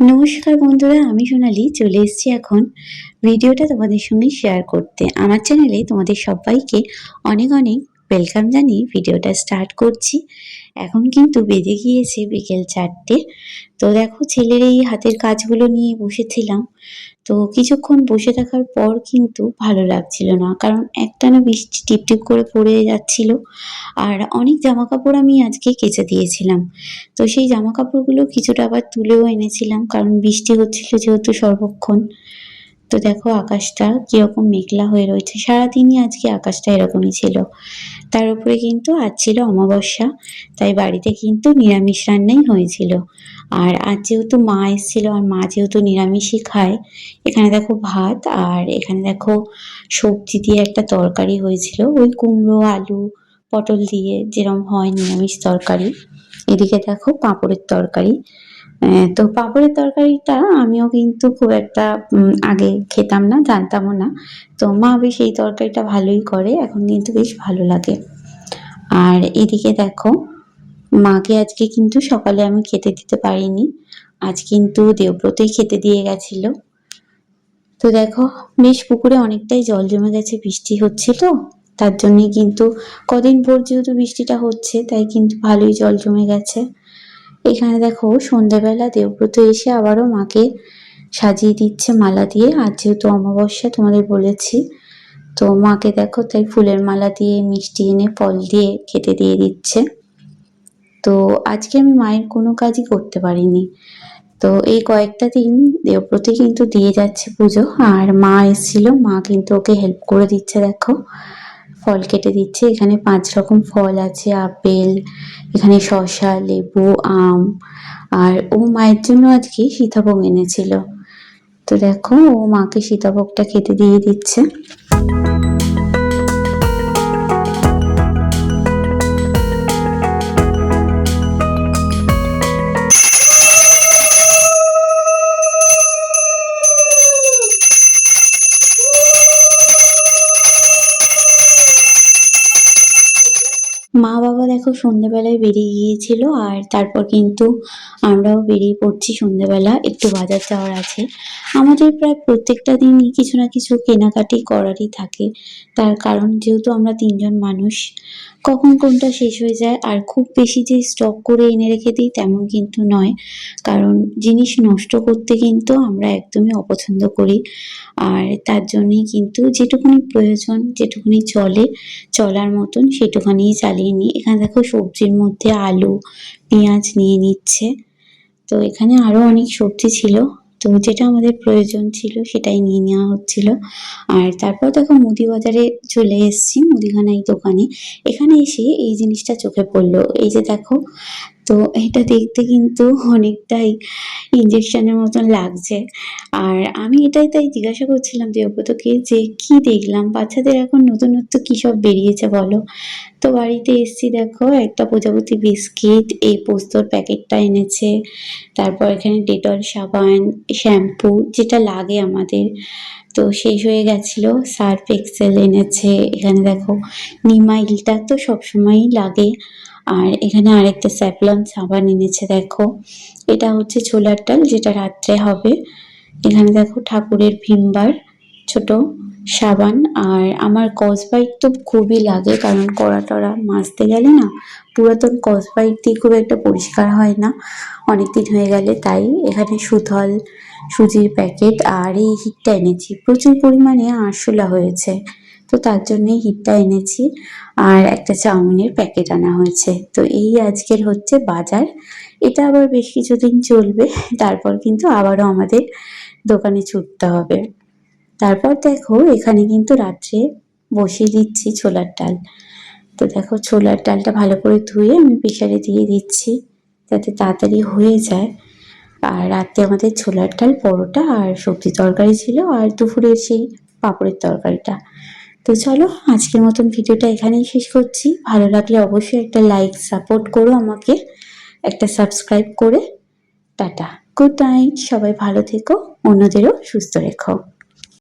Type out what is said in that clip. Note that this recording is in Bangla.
নমস্কার বন্ধুরা, আমি সোনালি, চলে এসেছি এখন ভিডিওটা তোমাদের সঙ্গে শেয়ার করতে। আমার চ্যানেলে তোমাদের সবাইকে অনেক অনেক ওয়েলকাম জানিয়ে ভিডিওটা স্টার্ট করছি। এখন কিন্তু বেজে গিয়েছে বিকেল চারটে। তো দেখো, ছেলের এই হাতের কাজগুলো নিয়ে বসেছিলাম। তো কিছুক্ষণ বসে থাকার পর কিন্তু ভালো লাগছিল না, কারণ একটানা বৃষ্টি টিপটিপ করে পড়ে যাচ্ছিল। আর অনেক জামা কাপড় আমি আজকে কেচে দিয়েছিলাম। তো সেই জামা কাপড়গুলো কিছুটা আবার তুলেও এনেছিলাম, কারণ বৃষ্টি হচ্ছিল যেহেতু সর্বক্ষণ। তো দেখো আকাশটা কীরকম মেঘলা হয়ে রয়েছে। সারাদিনই আজকে আকাশটা এরকমই ছিল। তার উপরে কিন্তু আজ ছিল অমাবস্যা, তাই বাড়িতে কিন্তু নিরামিষ রান্নাই হয়েছিল। আর আজ যেহেতু মা এসেছিল আর মা যেহেতু নিরামিষই খায়, এখানে দেখো ভাত আর এখানে দেখো সবজি দিয়ে একটা তরকারি হয়েছিল। ওই কুমড়ো, আলু, পটল দিয়ে যেরকম হয় নিরামিষ তরকারি। এদিকে দেখো পাঁপড়ের তরকারি। তো পাঁপড়ের তরকারিটা আমিও কিন্তু খুব একটা আগে খেতাম না, জানতামও না। তো মা বেশ এই তরকারিটা ভালোই করে, এখন কিন্তু বেশ ভালো লাগে। আর এদিকে দেখো, মাকে আজকে কিন্তু সকালে আমি খেতে দিতে পারিনি। আজ কিন্তু দেবব্রতই খেতে দিয়ে গেছিল। তো দেখো, বেশ পুকুরে অনেকটাই জল জমে গেছে, বৃষ্টি হচ্ছে তো তার জন্যই কিন্তু কদিন পর যেহেতু বৃষ্টিটা হচ্ছে, তাই কিন্তু ভালোই জল জমে গেছে। এখানে দেখো, সন্ধ্যাবেলা দেবব্রত এসে আবারও মাকে সাজিয়ে দিচ্ছে মালা দিয়ে। আর যেহেতু অমাবস্যা, তোমাদের বলেছি, তো মাকে দেখো, তাই ফুলের মালা দিয়ে মিষ্টি এনে ফল দিয়ে খেতে দিয়ে দিচ্ছে। তো আজকে আমি মায়ের কোনো কাজই করতে পারিনি। তো এই কয়েকটা দিন দেবব্রতে কিন্তু দিয়ে যাচ্ছে পুজো। আর মা এসেছিল, মা কিন্তু ওকে হেল্প করে দিচ্ছে, দেখো। ফল কেটে দিচ্ছে। এখানে পাঁচ রকম ফল আছে, আপেল, এখানে শসা, লেবু, আম, আর ও মায়ের জন্য আজকে সীতাভোগ এনেছিল। তো দেখো, ও মাকে সীতাভোগটা খেতে দিয়ে দিচ্ছে। বাবা দেখো সন্ধ্যেবেলায় বেরিয়ে গিয়েছিল আর তারপর কিন্তু আমরাও বেরিয়ে পড়ছি সন্ধ্যেবেলা, একটু বাজার যাওয়ার আছে। আমাদের প্রায় প্রত্যেকটা দিনই কিছু না কিছু কেনাকাটি করারই থাকে। তার কারণ যেহেতু আমরা তিনজন মানুষ কখন কোনটা শেষ হয়ে যায় আর খুব বেশি যে স্টক করে এনে রেখে দিই তেমন কিন্তু নয়। কারণ জিনিস নষ্ট করতে কিন্তু আমরা একদমই অপছন্দ করি। আর তার জন্যই কিন্তু যেটুকুনি প্রয়োজন, যেটুকুনি চলে, চলার মতন সেটুখানিই চালিয়ে নিই। এখানে দেখো সবজির মধ্যে আলু, পেঁয়াজ নিয়ে নিচ্ছে। তো এখানে আরও অনেক সবজি ছিল। তো যেটা আমাদের প্রয়োজন ছিল সেটাই নিয়ে নেওয়া হচ্ছিল। আর তারপর দেখো মুদি বাজারে চলে এসেছি মুদিখানার দোকানে। এখানে এসে এই জিনিসটা চোখে পড়ল। এই যে দেখো তো এটা দেখতে কিন্তু অনেকটাই ইঞ্জেকশনের মতন লাগছে। আর আমি এটাই তাই জিজ্ঞাসা করছিলাম দেবব্রতকে যে কি দেখলাম? বাচ্চাদের এখন নতুনত্ব কী সব বেরিয়েছে বলো? তো বাড়িতে এসছি, দেখো একটা প্রজাপতি বিস্কিট, এই পোস্তর প্যাকেটটা এনেছে, তারপর এখানে ডেটল সাবান, শ্যাম্পু, যেটা লাগে আমাদের। তো শেষ হয়ে গেছিল, সার্ফ এক্সেল এনেছে, এখানে দেখো, নিমাইলটা তো সবসময়ই লাগে। আর এখানে আরেকটা স্যাপলন সাবান এনেছে, দেখো। এটা হচ্ছে ছোলার ডাল, যেটা রাত্রে হবে। এখানে দেখো ঠাকুরের ভিমবার, ছোট সাবান। আর আমার কসবাইট তো খুবই লাগে, কারণ কড়া টড়া মাজতে গেলে না পুরাতন কসবাইট দিয়ে খুব একটা পরিষ্কার হয় না। অনেক দিন হয়ে গেলে তাই এখানে সুথল সুজির প্যাকেট আর এই হিটটা এনেছি প্রচুর পরিমাণে আরশোলা হয়েছে। তো তার জন্যই হিটটা এনেছি। আর একটা চাউমিনের প্যাকেট আনা হয়েছে। তো এই আজকের হচ্ছে বাজার। এটা আবার বেশ কিছুদিন চলবে। তারপর কিন্তু আবারও আমাদের দোকানে ছুটতে হবে। তারপর দেখো, এখানে কিন্তু রাত্রে বসিয়ে দিচ্ছি ছোলার ডাল। তো দেখো, ছোলার ডালটা ভালো করে ধুয়ে আমি প্রেশারে দিয়ে দিচ্ছি যাতে তাড়াতাড়ি হয়ে যায়। আর রাতে আমাদের ছোলার ডাল, পরোটা আর সবজি তরকারি ছিল। আর দুপুরের সেই পাঁপড়ের তরকারিটা। তো চলো, আজকের মতন ভিডিওটা এখানেই শেষ করছি। ভালো লাগলে অবশ্যই একটা লাইক সাপোর্ট করো আমাকে, একটা সাবস্ক্রাইব করে। টাটা। গুড নাইট সবাই ভালো থেকো, অন্যদেরও সুস্থ রেখো।